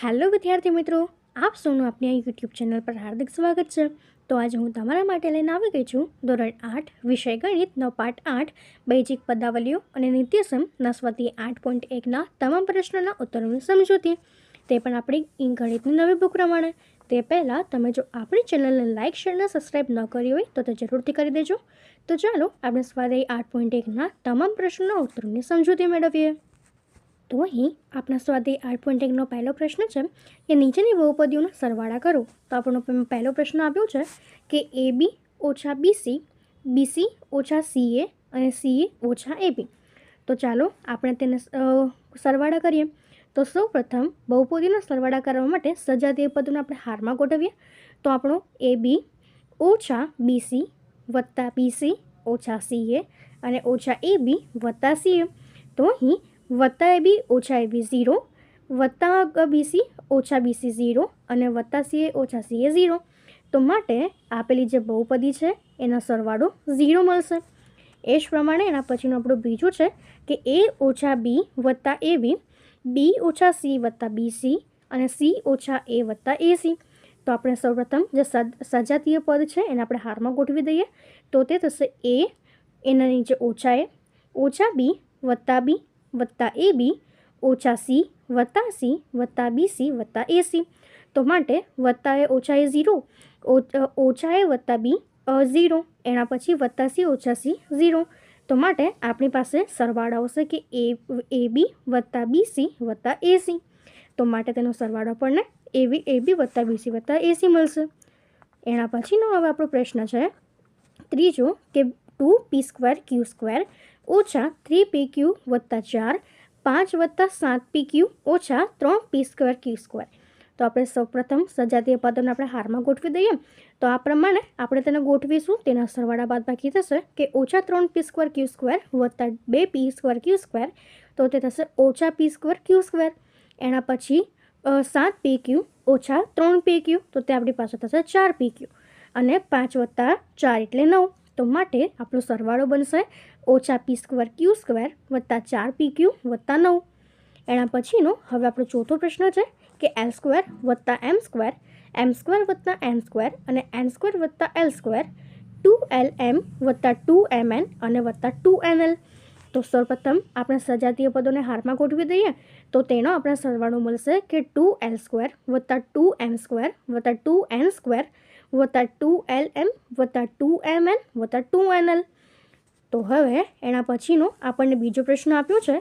Hello વિદ્યાર્થી મિત્રો, આપ સૌનું આપણી આ યુટ્યુબ ચેનલ પર હાર્દિક સ્વાગત છે. તો આજે હું તમારા માટે લઈને આવી ગઈ છું ધોરણ આઠ, વિષય ગણિતનો પાઠ આઠ બૈજિક પદાવલીઓ અને નિત્યસમ નસ્વતી આઠ પોઈન્ટ એકના તમામ પ્રશ્નોના ઉત્તરોની સમજૂતી. તે પણ આપણી ઈ ગણિતની નવી બુક પ્રમાણે. તે પહેલાં તમે જો આપણી ચેનલને લાઇક શેર અને સબસ્ક્રાઈબ ન કરી હોય તો તે જરૂરથી કરી દેજો. તો ચાલો આપણે સ્વાધ્યાય આઠ પોઈન્ટ એકના તમામ પ્રશ્નોના ઉત્તરોની સમજૂતી મેળવીએ. તો અહીં આપણા સ્વાધ્યાય આઠ પોઈન્ટ એકનો પહેલો પ્રશ્ન છે કે નીચેની બહુપદીઓના સરવાળા કરો. તો આપણો પહેલો પ્રશ્ન આપ્યો છે કે એ બી ઓછા બીસી બીસી ઓછા સીએ અને સીએ ઓછા એબી તો ચાલો આપણે તેને સરવાળા કરીએ. તો સૌ પ્રથમ બહુપદીનો સરવાળા કરવા માટે સજાતીય પદોને આપણે હારમાં ગોઠવીએ. તો આપણો એ બી ઓછા બીસી વત્તા બીસી ઓછા સીએ અને ઓછા એ બી વત્તા સીએ તો અહીં વત્તા એ બી ઓછા એ બી ઝીરો, વત્તા બીસી ઓછા બીસી ઝીરો અને વત્તા સીએ ઓછા સીએ ઝીરો. તો માટે આપેલી જે બહુપદી છે, એનો સરવાળો ઝીરો મળશે. એ જ પ્રમાણે એના પછીનું આપણું બીજું છે કે એ ઓછા બી વત્તા એ બી બી ઓછા સી વત્તા બી સી અને સી ઓછા એ વત્તા એ સી. તો આપણે સૌપ્રથમ જે સજ- સજાતીય પદ છે, એને આપણે હારમાં ગોઠવી દઈએ. તો તે થશે એ, એના નીચે ઓછા એ, ઓછા બી વત્તા બી વત્તા એ બી ઓછા સી વત્તા સી વત્તા બી સી વત્તા એ સી. તો માટે વત્તા એ ઓછા એ ઝીરો, ઓછા એ વત્તા બી ઝીરો, એના પછી વત્તા સી ઓછા સી ઝીરો. તો માટે આપણી પાસે સરવાળો આવશે કે એ એ બી વત્તા બી સી વત્તા એ સી. તો માટે તેનો સરવાળો આપણને એવી એ બી વત્તા બી સી વત્તા એ સી મળશે. એના પછીનો હવે આપણો પ્રશ્ન છે, ત્રીજો કે two P square Q square ઓછા થ્રી પી ક્યુ વત્તા ચાર પાંચ વત્તા સાત પી ક્યુ ઓછા ત્રણ પી સ્ક્વેર ક્યુ સ્ક્વેર. તો આપણે સૌપ્રથમ સજાતીય પદોને આપણે હારમાં ગોઠવી દઈએ. તો આ પ્રમાણે આપણે તેને ગોઠવીશું. તેના સરવાળા બાદ બાકી થશે કે ઓછા ત્રણ પી સ્ક્વેર ક્યુ સ્ક્વેર વત્તા બે પી સ્ક્વેર ક્યુ સ્ક્વેર. તો તે થશે ઓછા પી સ્ક્વેર ક્યુ સ્ક્વેર. એના પછી સાત પી ક્યુ ઓછા ત્રણ પી ક્યુ. તો તે આપણી પાસે થશે ચાર પી ક્યુ. અને પાંચ વત્તા ચાર એટલે નવ. તો માટે આપણો સરવાળો બનશે ઓછા પી સ્ક્વેર ક્યુ સ્ક્વેર વત્તા ચાર પી ક્યુ વત્તા નવ. એના પછીનો હવે આપણો ચોથો પ્રશ્ન છે કે એલ સ્ક્વેર વત્તા એમ સ્ક્વેર એમ સ્ક્વેર વત્તા એન સ્ક્વેર અને એન સ્ક્વેર વત્તા L square two L M વત્તા ટુ એમ એન અને વત્તા ટુ એન એલ. તો સૌપ્રથમ આપણે સજાતીય પદોને હારમાં ગોઠવી દઈએ તો તેનો આપણે સરવાળો મળશે કે ટુ એલ સ્ક્વેર વત્તા ટુ એમ સ્ક્વેર વત્તા ટુ એન સ્ક્વેર વત્તા ટુ એલ એમ વત્તા ટુ એમ એન વત્તા ટુ એન એલ તો હવે એના પછીનો આપણને બીજો પ્રશ્ન આપ્યો છે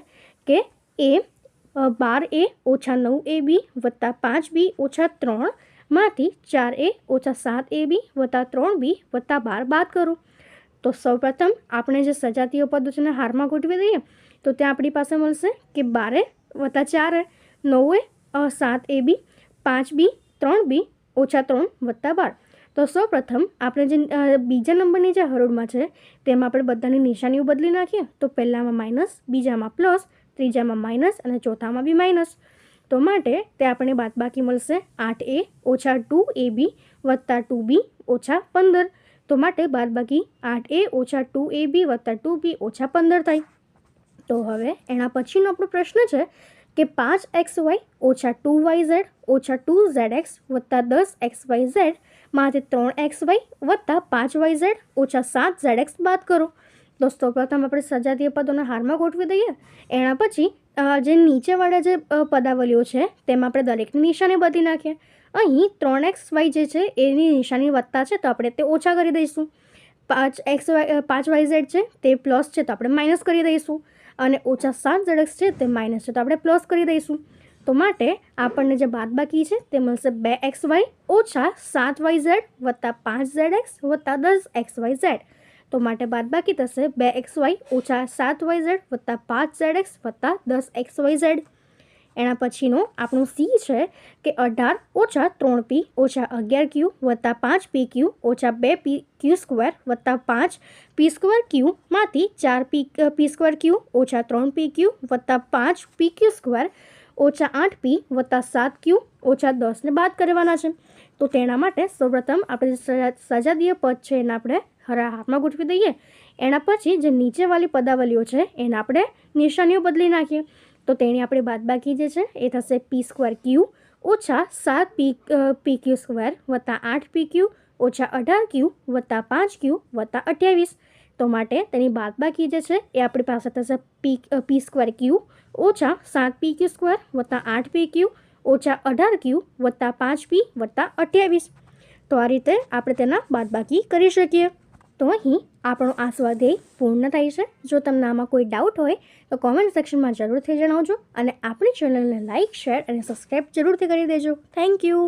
કે એ બાર એ ઓછા નવ એ બી વત્તા પાંચ બી ઓછા ત્રણમાંથી ચાર એ ઓછા સાત એ બી વત્તા ત્રણ બી વત્તા બાર બાદ કરો. તો સૌપ્રથમ આપણે જે સજાતીય પદો છે હારમાં ગોઠવી દઈએ, તો ત્યાં આપણી પાસે મળશે કે બારે વત્તા ચાર એ, નવે એ સાત એ બી, પાંચ બી, ત્રણ બી ઓછા ત્રણ વત્તા બાર. તો સૌપ્રથમ આપણે જે બીજા નંબરની જે હરોળમાં છે, તેમાં આપણે બધાની નિશાનીઓ બદલી નાખીએ. તો પહેલાંમાં માઇનસ, બીજામાં પ્લસ, ત્રીજામાં માઇનસ અને ચોથામાં બી માઇનસ. તો માટે તે આપણને બાદબાકી મળશે આઠ એ ઓછા ટુ એ બી વત્તા ટુ બી ઓછા પંદર. તો માટે બાદબાકી આઠ એ ઓછા ટુ એ બી વત્તા ટુ બી ઓછા પંદર થાય. તો હવે એના પછીનો આપણો પ્રશ્ન છે કે પાંચ એક્સ વાય ઓછા ટુ વાય ઝેડ ઓછા ટુ ઝેડ એક્સ વત્તા દસ એક્સ વાય ઝેડમાંથી ત્રણ એક્સ વાય વત્તા પાંચ વાય ઝેડ ઓછા સાત ઝેડ એક્સ બાદ કરો. દોસ્તો, પ્રથમ આપણે સજાતીય પદોને હારમાં ગોઠવી દઈએ. એના પછી જે નીચેવાળા જે પદાવલીઓ છે, તેમાં આપણે દરેકની નિશાની બદલી નાખીએ. અહીં ત્રણ એક્સ વાય જે છે, એની નિશાની વત્તા છે, તો આપણે તે ઓછા કરી દઈશું. પાંચ એક્સ વાય પાંચ વાય ઝેડ છે, તે પ્લસ છે તો આપણે માઇનસ કરી દઈશું. અને ઓછા સાત ઝેડ છે, તે માઇનસ છે તો આપણે પ્લસ કરી દઈશું. તો માટે આપણને જે બાદબાકી છે, તે મળશે બે એક્સ વાય ઓછા સાત વાય ઝેડ વત્તા પાંચ ઝેડ એક્સ વત્તા દસ એક્સ વાય ઝેડ. તો માટે બાદબાકી થશે બે એક્સ વાય ઓછા સાત વાય ઝેડ વત્તા પાંચ ઝેડ એક્સ વત્તા દસ એક્સ વાય ઝેડ. એના પછીનું આપણું સી છે કે અઢાર ઓછા ત્રણ પી ઓછા અગિયાર ક્યુ વત્તા પાંચ પી ક્યુ ઓછા બે પી ક્યુ સ્ક્વેર વત્તા પાંચ પી સ્ક્વેર ક્યુમાંથી ચાર પી પી સ્ક્વેર ક્યુ ઓછા ત્રણ પી ક્યુ વત્તા પાંચ પી ક્યુ સ્ક્વેર ઓછા આઠ પી વત્તા સાત ક્યુ ઓછા દસને બાદ કરવાના છે. તો તેના માટે સૌપ્રથમ આપણે સજાતીય પદ છે એને આપણે હરા હાથમાં ગોઠવી દઈએ. એના પછી જે નીચેવાળી પદાવલીઓ છે એને આપણે નિશાનીઓ બદલી નાખીએ. તો તેની આપણે બાદબાકી જે છે, એ થશે પી સ્ક્વેર ક્યુ ઓછા સાત પી પી ક્યુ સ્ક્વેર વત્તા આઠ પી ક્યુ ઓછા અઢાર ક્યુ વત્તા પાંચ ક્યુ વત્તા અઠ્યાવીસ. તો માટે તેની બાદબાકી જે છે, એ આપણી પાસે થશે પી પી સ્ક્વેર ક્યુ ઓછા સાત પી ક્યુ સ્ક્વેર વત્તા આઠ પી ક્યુ ઓછા અઢાર ક્યુ વત્તા પાંચ પી વત્તા અઠ્યાવીસ. તો આ રીતે આપણે તેના બાદબાકી કરી શકીએ. તો અહીં આપણો આ સ્વાધ્યાય પૂર્ણ થાય છે. જો તમને આમાં કોઈ ડાઉટ હોય, તો કોમેન્ટ સેક્શનમાં જરૂરથી જણાવજો અને આપણી ચેનલને લાઇક શેર અને સબસ્ક્રાઈબ જરૂરથી કરી દેજો. Thank you